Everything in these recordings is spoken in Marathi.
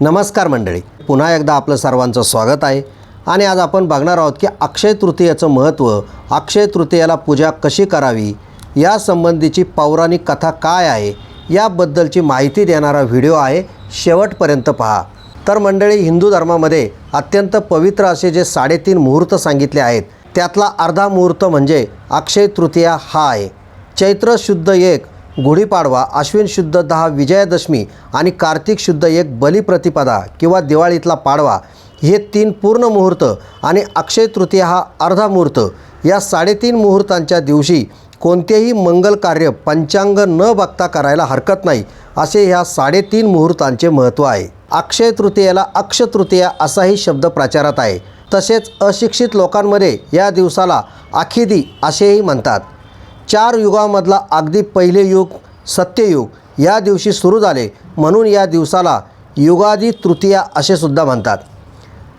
नमस्कार मंडळी. पुन्हा एकदा आपलं सर्वांचं स्वागत आहे. आणि आज आपण बघणार आहोत की अक्षय तृतीयेचं महत्त्व अक्षय तृतीयेला पूजा कशी करावी या संबंधीची पौराणिक कथा काय आहे याबद्दलची माहिती देणारा व्हिडिओ आहे शेवटपर्यंत पहा. तर मंडळी हिंदू धर्मामध्ये अत्यंत पवित्र असे जे साडेतीन मुहूर्त सांगितले आहेत त्यातला अर्धा मुहूर्त म्हणजे अक्षय तृतीया हा आहे. चैत्र शुद्ध एक गुढीपाडवा अश्विन शुद्ध दहा विजयादशमी आणि कार्तिक शुद्ध एक बलिप्रतिपदा किंवा दिवाळीतला पाडवा हे तीन पूर्ण मुहूर्त आणि अक्षय तृतीया हा अर्धा मुहूर्त. या साडेतीन मुहूर्तांच्या दिवशी कोणतेही मंगल कार्य पंचांग न बघता करायला हरकत नाही असे ह्या साडेतीन मुहूर्तांचे महत्त्व आहे. अक्षय तृतीयेला अक्षतृतीया असाही शब्द प्रचारात आहे. तसेच अशिक्षित लोकांमध्ये या दिवसाला आखिदी असेही म्हणतात. चार युगामधला अगदी पहिले युग सत्ययुग या दिवशी सुरू झाले म्हणून या दिवसाला युगादी तृतीया असे सुद्धा म्हणतात.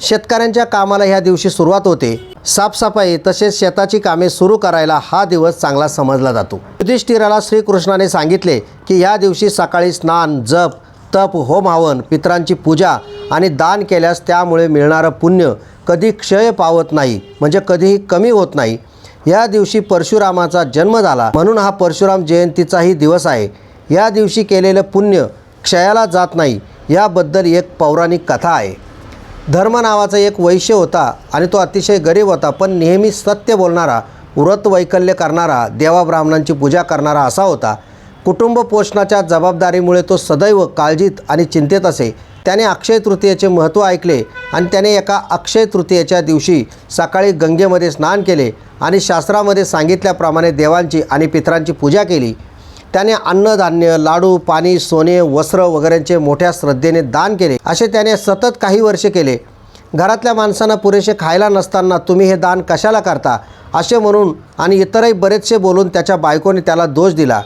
शेतकऱ्यांच्या कामाला ह्या दिवशी सुरुवात होते. साफसफाई तसेच शेताची कामे सुरू करायला हा दिवस चांगला समजला जातो. युधिष्ठिराला श्रीकृष्णाने सांगितले की या दिवशी सकाळी स्नान जप तप होम हवन पितरांची पूजा आणि दान केल्यास त्यामुळे मिळणारं पुण्य कधी क्षय पावत नाही म्हणजे कधीही कमी होत नाही. या दिवशी परशुरामाचा जन्म झाला म्हणून हा परशुराम जयंतीचाही दिवस आहे. या दिवशी केलेलं पुण्य क्षयाला जात नाही याबद्दल एक पौराणिक कथा आहे. धर्म नावाचा एक वैश्य होता आणि तो अतिशय गरीब होता पण नेहमी सत्य बोलणारा व्रत वैकल्य करणारा देवा ब्राह्मणांची पूजा करणारा असा होता. कुटुंब पोषणाच्या जबाबदारीमुळे तो सदैव काळजीत आणि चिंतेत असे. त्याने अक्षय तृतीयेचे महत्त्व ऐकले आणि त्याने एका अक्षय तृतीयेच्या दिवशी सकाळी गंगेमध्ये स्नान केले आणि शास्त्रामध्ये सांगितल्याप्रमाणे देवांची आणि पितरांची पूजा केली. त्याने अन्नधान्य लाडू पाणी सोने वस्त्र वगैरेंचे मोठ्या श्रद्धेने दान केले. असे त्याने सतत काही वर्षे केले. घरातल्या माणसांना पुरेसे खायला नसताना तुम्ही हे दान कशाला करता? असे म्हणून आणि इतरही बरेचसे बोलून त्याच्या बायकोने त्याला दोष दिला.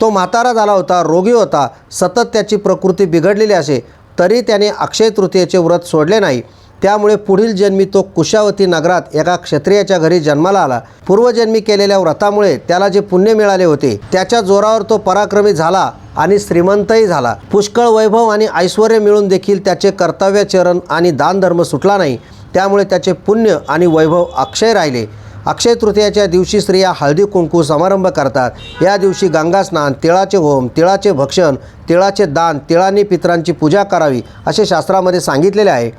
तो म्हातारा झाला होता रोगी होता सतत त्याची प्रकृती बिघडलेली असे तरी त्याने अक्षय तृतीयेचे व्रत सोडले नाही. त्यामुळे पुढील जन्मी तो कुशावती नगरात एका क्षत्रियाच्या घरी जन्माला आला. पूर्वजन्मी केलेल्या व्रतामुळे त्याला जे पुण्य मिळाले होते त्याच्या जोरावर तो पराक्रमी झाला आणि श्रीमंतही झाला. पुष्कळ वैभव आणि ऐश्वर मिळून देखील त्याचे कर्तव्यचरण आणि दानधर्म सुटला नाही. त्यामुळे त्याचे पुण्य आणि वैभव अक्षय राहिले. अक्षय तृतीयाच्या दिवशी स्त्रिया हळदी कुंकू समारंभ करतात. या दिवशी गंगास्नान तिळाचे होम तिळाचे भक्षण तिळाचे दान तिळाने पितरांची पूजा करावी असे शास्त्रामध्ये सांगितलेले आहे.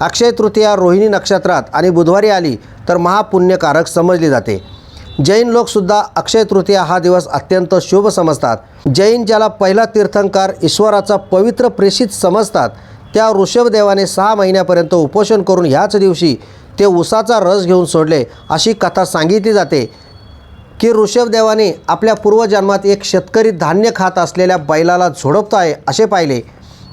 अक्षय तृतीया रोहिणी नक्षत्रात आणि बुधवारी आली तर महापुण्यकारक समजली जाते. जैन लोकसुद्धा अक्षय तृतीया हा दिवस अत्यंत शुभ समजतात. जैन ज्याला पहिला तीर्थंकार ईश्वराचा पवित्र प्रेषित समजतात त्या ऋषभदेवाने सहा महिन्यापर्यंत उपोषण करून ह्याच दिवशी ते उसाचा रस घेऊन सोडले अशी कथा सांगितली जाते की ऋषभदेवाने आपल्या पूर्वजन्मात एक शेतकरी धान्य खात असलेल्या बैलाला झोडपतो आहे असे पाहिले.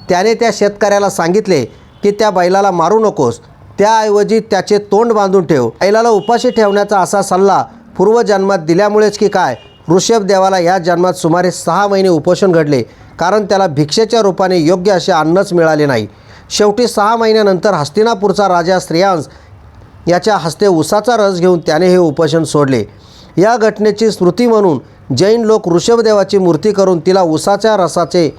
त्याने त्या शेतकऱ्याला सांगितले की त्या बैलाला मारू नकोस. त्याऐवजी त्याचे तोंड बांधून ठेव. बैलाला उपाशी ठेवण्याचा असा सल्ला पूर्वजन्मात दिल्यामुळेच की काय? ऋषभदेवाला या जन्मात सुमारे सहा महिने उपोषण घडले. कारण त्याला भिक्षेच्या रूपाने योग्य असे अन्नच मिळाले नाही. शेवटी सहा महिन्यानंतर हस्तिनापूरचा राजा श्रेयांस याच्या हस्ते उसाचा रस घेऊन त्याने हे उपोषण सोडले. या घटनेची स्मृती म्हणून जैन लोक ऋषभदेवाची मूर्ती करून तिला उसाच्या रसाचे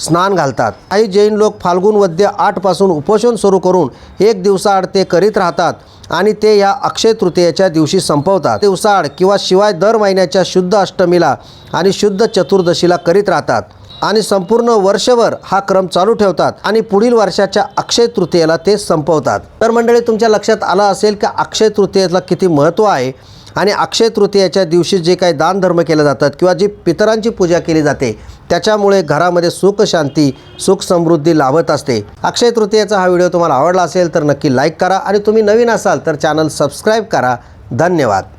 स्नान घालतात. काही जैन लोक फाल्गुन वद्य आठपासून उपोषण सुरू करून एक दिवसाआड ते करीत राहतात आणि ते या अक्षय तृतीयेच्या दिवशी संपवतात. दिवसाआड किंवा शिवाय दर महिन्याच्या शुद्ध अष्टमीला आणि शुद्ध चतुर्दशीला करीत राहतात. आणि संपूर्ण वर्षभर हा क्रम चालू ठेवतात आणि पुढील वर्षाच्या अक्षय तृतीयेला ते संपवतात. तर मंडळी तुमच्या लक्षात आलं असेल की अक्षय तृतीयेला किती महत्त्व आहे आणि अक्षय तृतीयेच्या दिवशी जे काही दानधर्म केले जातात किंवा जी पितरांची पूजा केली जाते त्याच्यामुळे घरामध्ये सुख शांती सुख समृद्धी लाभत असते. अक्षय तृतीयेचा हा व्हिडिओ तुम्हाला आवडला असेल तर नक्की लाईक करा आणि तुम्ही नवीन असाल तर चॅनल सबस्क्राईब करा. धन्यवाद.